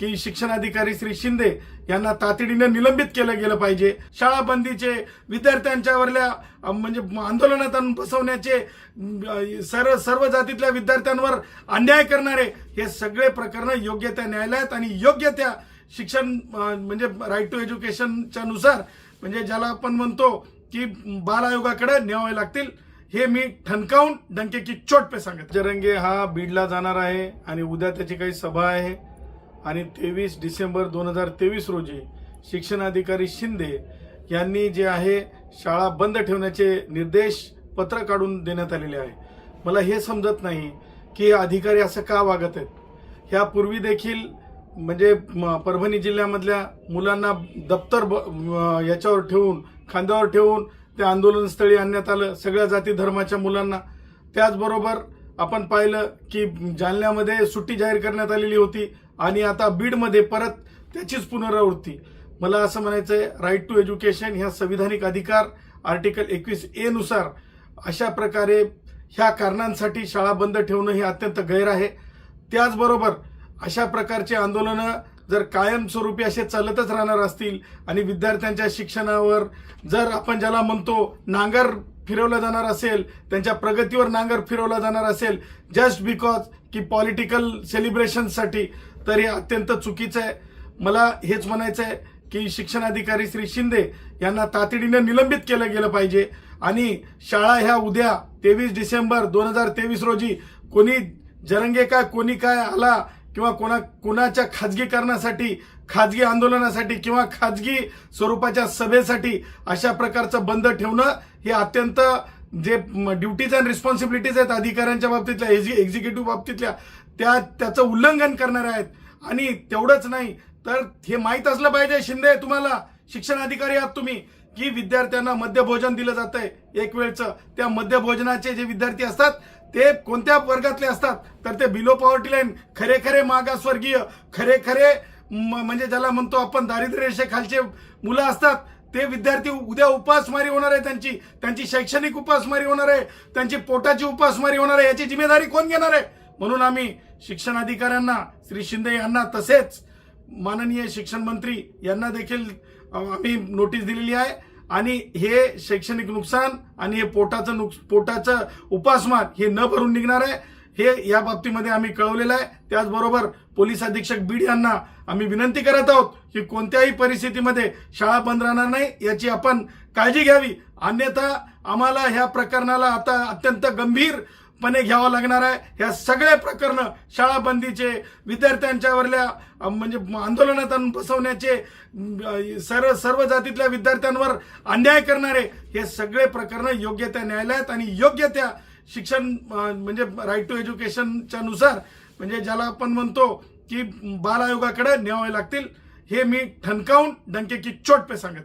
की शिक्षणाधिकारी श्री शिंदे यांना तातडीनं निलंबित केलं गेलं पाहिजे. शाळा बंदीचे विद्यार्थ्यांच्यावरल्या म्हणजे आंदोलनात बसवण्याचे सर्व सर्व जातीतल्या विद्यार्थ्यांवर अन्याय करणारे हे सगळे प्रकरण योग्य त्या न्यायालयात आणि योग्य त्या शिक्षण म्हणजे राईट टू एज्युकेशनच्या नुसार म्हणजे ज्याला आपण म्हणतो की बाल आयोगाकडे न्यावे लागतील हे मी ठणकावून डंके की चोट पे सांगत जरंगे हा बीडला जाणार आहे आणि उद्या त्याची काही सभा आहे. आणि तेवीस डिसेंबर दोन हजार तेवीस रोजी शिक्षणाधिकारी शिंदे यांनी जे आहे शाळा बंद ठेवण्याचे निर्देश पत्र काढून देण्यात आलेले आहे. मला हे समजत नाही की हे अधिकारी असं का वागत आहेत. ह्यापूर्वी देखील म्हणजे म, परभणी जिल्ह्यामधल्या मुलांना दप्तर ब- याच्यावर ठेवून खांद्यावर ठेवून ते आंदोलनस्थळी आणण्यात आलं सगळ्या जाती धर्माच्या मुलांना. त्याचबरोबर आपण पाहिलं की जालन्यामध्ये सुट्टी जाहीर करण्यात आलेली होती. आणि आता बीडमध्ये परत त्याचीच पुनरावृत्ती. मला असं म्हणायचंय राईट टू एज्युकेशन ह्या संविधानिक अधिकार आर्टिकल एकवीस ए नुसार अशा प्रकारे ह्या कारणांसाठी शाळा बंद ठेवणं हे अत्यंत गैर आहे. त्याचबरोबर अशा प्रकारचे आंदोलनं जर कायमस्वरूपी असे चालतच राहणार असतील आणि विद्यार्थ्यांच्या शिक्षणावर जर आपण ज्याला म्हणतो नांगर फिरवला जाणार असेल त्यांच्या प्रगतीवर नांगर फिरवला जाणार असेल जस्ट बिकॉज की पॉलिटिकल सेलिब्रेशनसाठी तर हे अत्यंत चुकीचं आहे. मला हेच म्हणायचं आहे की शिक्षणाधिकारी श्री शिंदे यांना तातडीनं निलंबित केलं गेलं पाहिजे. आणि शाळा ह्या उद्या तेवीस डिसेंबर दोन हजार तेवीस रोजी कोणी जरंगे काय कोणी काय आला किंवा कोणा कोणाच्या खाजगीकरणासाठी खाजगी आंदोलनासाठी किंवा खाजगी स्वरूपाच्या सभेसाठी अशा प्रकारचं बंद ठेवणं हे अत्यंत जे ड्युटीज अँड रिस्पॉन्सिबिलिटीज आहेत अधिकाऱ्यांच्या बाबतीतल्या एक्झिक्युटिव्ह बाबतीतल्या त्या त्याचं उल्लंघन करणार आहेत. आणि तेवढंच नाही तर हे माहीत असलं पाहिजे. शिंदे तुम्हाला शिक्षण अधिकारी आहात तुम्ही की विद्यार्थ्यांना मध्यभोजन दिलं जातंय एक वेळचं. त्या मध्यभोजनाचे जे विद्यार्थी असतात ते कोणत्या वर्गातले असतात? तर ते बिलो पॉवर्टी लाईन खरे खरे मागासवर्गीय खरे खरे म- म्हणजे ज्याला म्हणतो आपण दारिद्र्य रेषेखालचे मुलं असतात ते विद्यार्थी उद्या उपासमारी होणार आहे त्यांची. त्यांची शैक्षणिक उपासमारी होणार आहे. त्यांची पोटाची उपासमारी होणार आहे. याची जिम्मेदारी कोण घेणार आहे? म्हणून आम्ही शिक्षण अधिकाऱ्यांना श्री शिंदे यांना तसेच माननीय शिक्षण मंत्री यांना देखील आम्ही नोटीस दिलेली आहे. आणि हे शैक्षणिक नुकसान आणि हे पोटाचं नुक पोटाचं उपासमार हे न भरून निघणार आहे. हे या बाबतीमध्ये आम्ही कळवलेलं आहे. त्याचबरोबर पोलीस अधीक्षक बीड यांना आम्ही विनंती करत आहोत की कोणत्याही परिस्थितीमध्ये शाळा बंद राहणार नाही याची आपण काळजी घ्यावी. अन्यथा आम्हाला ह्या प्रकरणाला आता अत्यंत गंभीरपणे घ्यावं लागणार आहे. ह्या सगळे प्रकरण शाळा बंदीचे विद्यार्थ्यांच्यावरल्या म्हणजे आंदोलनात बसवण्याचे सर्व सर्व जातीतल्या विद्यार्थ्यांवर अन्याय करणारे हे सगळे प्रकरण योग्य त्या न्यायालयात आणि योग्य त्या शिक्षण म्हणजे राईट टू एज्युकेशनच्या नुसार म्हणजे ज्याला आपण म्हणतो की बाल आयोगाकडे न्यावे लागतील हे मी ठणकावून डंके की चोट पे सांगत